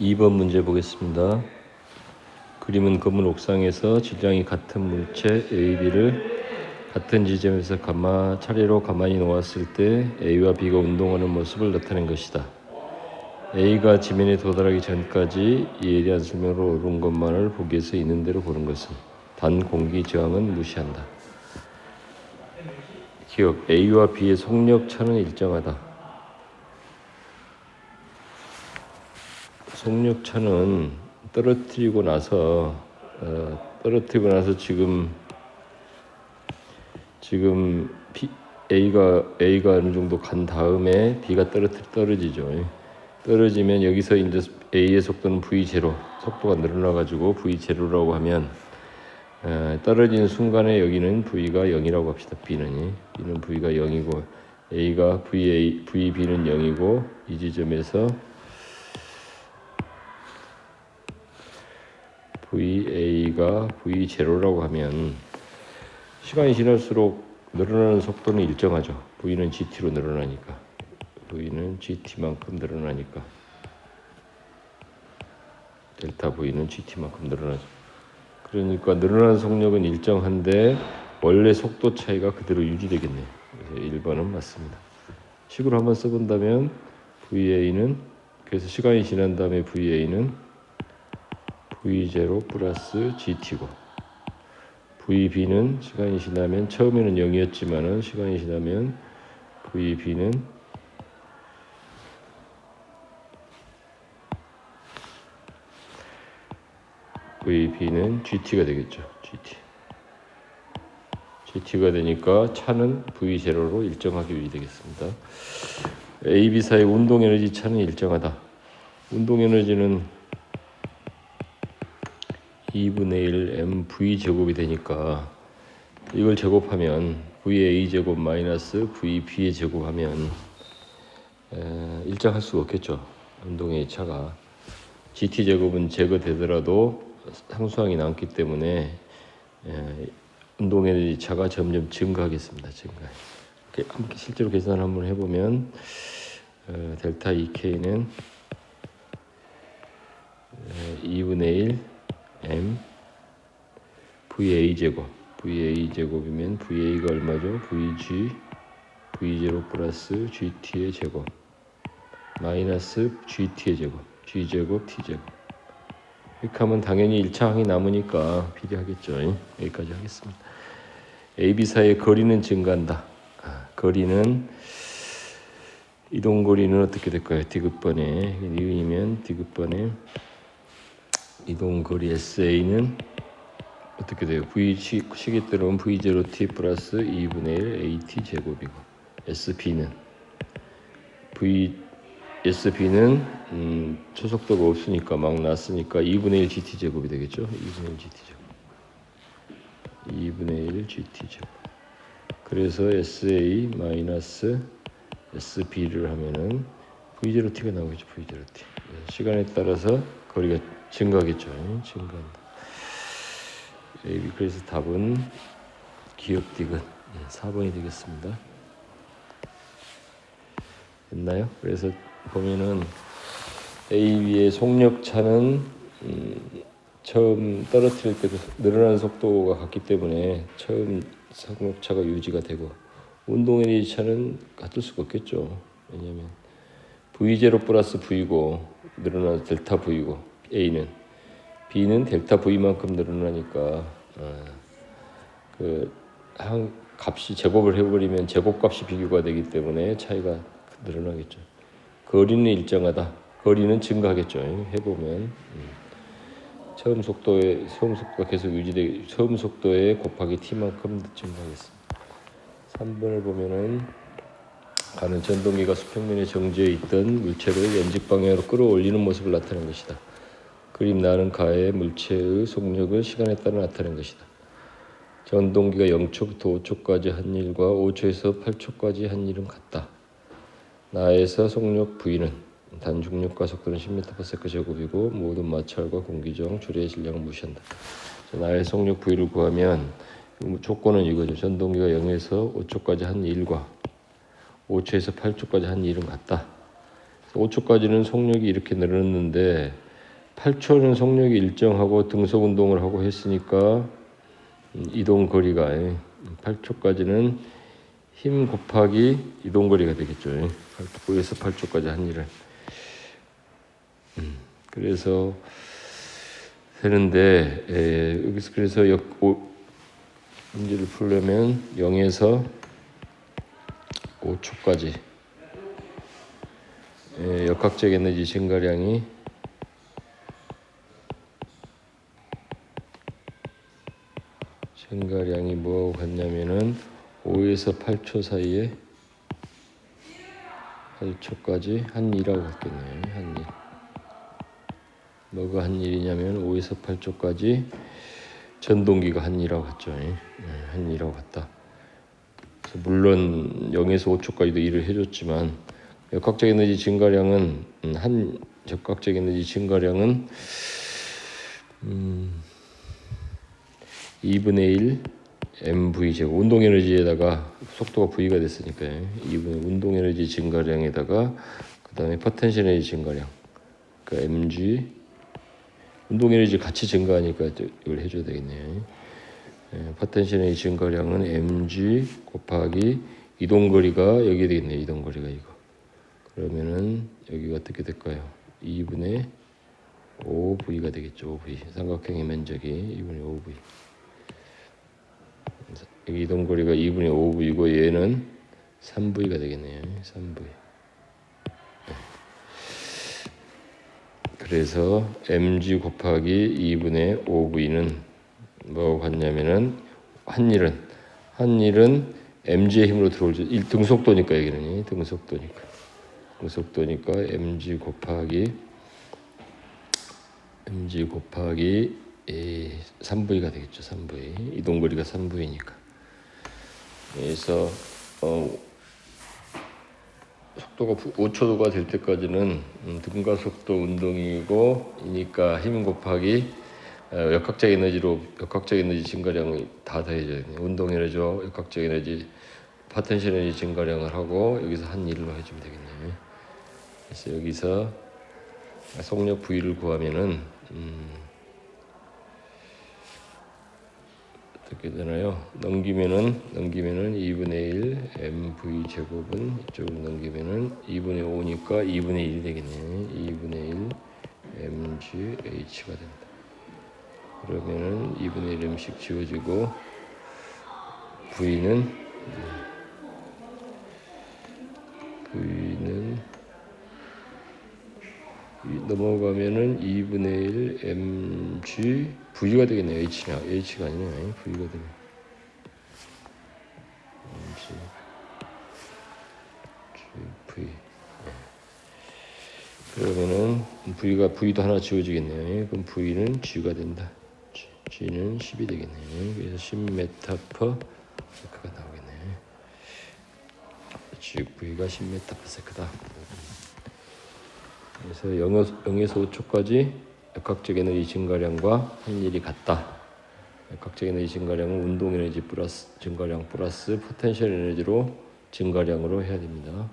2번 문제 보겠습니다. 그림은 건물 옥상에서 질량이 같은 물체 A, B를 같은 지점에서 가마, 차례로 가만히 놓았을 때 A와 B가 운동하는 모습을 나타낸 것이다. A가 지면에 도달하기 전까지 이에 대한 설명으로 옳은 것만을 보기에서 있는 대로 보는 것은 단 공기 저항은 무시한다. 기억 A와 B의 속력 차는 일정하다. 속력 차는 떨어뜨리고 나서 어, 떨어뜨리고 나서 지금 지금 B, A가 A가 어느 정도 간 다음에 B가 떨어뜨 떨어지죠. 떨어지면 여기서 이제 A의 속도는 v 제로 속도가 늘어나 가지고 v 제로라고 하면 어, 떨어지는 순간에 여기는 v가 0이라고 합시다. B는 B는 v가 0이고 A가 VA VB는 0이고 이 지점에서 VA가 V0라고 하면 시간이 지날수록 늘어나는 속도는 일정하죠. V는 GT로 늘어나니까. V는 GT만큼 늘어나니까. 델타 V는 GT만큼 늘어나죠. 그러니까 늘어나는 속력은 일정한데 원래 속도 차이가 그대로 유지되겠네요. 그래서 1번은 맞습니다. 식으로 한번 써본다면 VA는 그래서 시간이 지난 다음에 VA는 V0 플러스 GT고 VB는 시간이 지나면 처음에는 0이었지만은 시간이 지나면 VB는 VB는 GT가 되겠죠. GT. GT가 되니까 차는 V0로 일정하게 유지되겠습니다. A, B 사이 운동 에너지 차는 일정하다. 운동 에너지는 2분의 1 mv 제곱이 되니까 이걸 제곱하면 va 제곱 마이너스 vb의 제곱하면 에, 일정할 수가 없겠죠. 운동의 차가 gt 제곱은 제거되더라도 상수항이 남기 때문에 에, 운동의 차가 점점 증가하겠습니다. 증가. 함께 실제로 계산 한번 해보면 어, 델타 2k는 2분의 1 m va 제곱 va 제곱이면 va가 얼마죠? vg v0 플러스 gt의 제곱 마이너스 gt의 제곱 g 제곱 t 제곱 이렇게 하면 당연히 1차 항이 남으니까 필요하겠죠. 여기까지 하겠습니다. AB 사이의 거리는 증가한다. 아, 거리는 이동 거리는 어떻게 될까요? 디귿번에 니은이면 디귿번에 이동 거리 SA는 어떻게 돼요? V 시, 시계 때로는 V0T 플러스 2분의 1 AT 제곱이고 SP는 V SP는 음, 초속도가 없으니까 막 났으니까 2분의 1 GT 제곱이 되겠죠? 2분의 1 GT 제곱 2분의 1 GT 제곱 그래서 SA 마이너스 SB를 하면은 V0T가 나오겠죠 V0T 시간에 따라서 거리가 증가하겠죠. 증가한다 AB 그래서 답은 기억 디귿. 4번이 되겠습니다. 됐나요? 그래서 보면은 AB의 속력차는 음, 처음 떨어뜨릴 때도 늘어나는 속도가 같기 때문에 처음 속력차가 유지가 되고 운동 에너지 차는 같을 수가 없겠죠. 왜냐하면 V0 플러스 V고 늘어나는 델타 V고 A는 B는 델타 V만큼 늘어나니까 어, 그한 값이 제곱을 해버리면 제곱값이 비교가 되기 때문에 차이가 늘어나겠죠. 거리는 일정하다. 거리는 증가하겠죠. 해보면 음. 처음 속도에 처음 속도가 계속 유지되 처음 속도에 곱하기 t만큼 증가하겠습니다. 3번을 보면은 가는 전동기가 수평면에 정지해 있던 물체를 연직 방향으로 끌어올리는 모습을 나타낸 것이다. 그림 나는 가의 물체의 속력을 시간에 따라 나타낸 것이다. 전동기가 0초부터 5초까지 한 일과 5초에서 8초까지 한 일은 같다. 나에서 속력 V는 단중력과 속도는 10m/s 제곱이고 모든 마찰과 공기저항, 줄의 질량을 무시한다. 자, 나의 속력 V를 구하면 조건은 이거죠. 전동기가 0에서 5초까지 한 일과 5초에서 8초까지 한 일은 같다. 5초까지는 속력이 이렇게 늘었는데 8초는 속력이 일정하고 등속 운동을 하고 했으니까 음, 이동 거리가 8초까지는 힘 곱하기 이동 거리가 되겠죠. 5에서 8초까지 한 일을. 음, 그래서 되는데 에, 여기서 그래서 역, 오, 문제를 풀려면 0에서 5초까지 에, 역학적 에너지 증가량이 증가량이 뭐하고 같냐면은 5에서 8초 사이에 8초까지 한 2라고 했겠네요. 한 2. 뭐가 한 1이냐면 5에서 8초까지 전동기가 한 2라고 했죠. 예, 한 2라고 했다. 그래서 물론 0에서 5초까지도 일을 해줬지만 역학적 에너지 증가량은 음, 한 적각적 에너지 증가량은 음, 2분의 1 mv 제곱 운동 에너지에다가 속도가 v가 됐으니까요. 2분의 운동 에너지 증가량에다가 그다음에 포텐셜 에너지 증가량 그러니까 mg 운동 에너지 같이 증가하니까 이걸 해줘야 되겠네요. 예, 포텐셜 에너지 증가량은 mg 곱하기 이동 거리가 여기 되겠네요. 이동 거리가 이거. 그러면은 여기가 어떻게 될까요? 2분의 5v가 되겠죠. 5v 삼각형의 면적이 2분의 5v. 여기 이동 거리가 2분의 5v이고 얘는 3v가 되겠네요. 3v. 그래서 mg 곱하기 2분의 5v는 뭐하고 같냐면은 한 일은 한 일은 mg의 힘으로 들어올 일 등속도니까 여기는 등속도니까 등속도니까 mg 곱하기 mg 곱하기 이 3v가 되겠죠. 3v 이동 거리가 3v니까 그래서 어, 속도가 5초가 될 때까지는 음, 등가 속도 운동이고 이니까 힘 곱하기 어, 역학적 에너지로 역학적 에너지 증가량이 다 더해져요. 운동 에너지와 역학적 에너지 파텐셜 에너지 증가량을 하고 여기서 한 일로 해주면 되겠네요. 그래서 여기서 속력 V를 구하면은 음, 어떻게 되나요? 넘기면은 넘기면은 2분의 1 mv 제곱은 이쪽으로 넘기면은 2분의 5니까 2분의 1 되겠네요. 2분의 1 mg h가 된다. 그러면은 2분의 1 m씩 지워지고 v는 v는 이 넘어가면은 2분의 1 mg v가 되겠네요. h가 h가 아니네요. v가 되네. mg v 그러면은 v가 v도 하나 지워지겠네요. 그럼 v는 g가 된다. G는 10이 되겠네요. 그래서 10m per sec가 나오겠네요. g v가 10m per sec다. 그래서 0에서 5초까지 역학적 에너지 증가량과 한 일이 같다. 역학적 에너지 증가량은 운동 에너지 플러스 증가량 플러스 포텐셜 에너지로 증가량으로 해야 됩니다.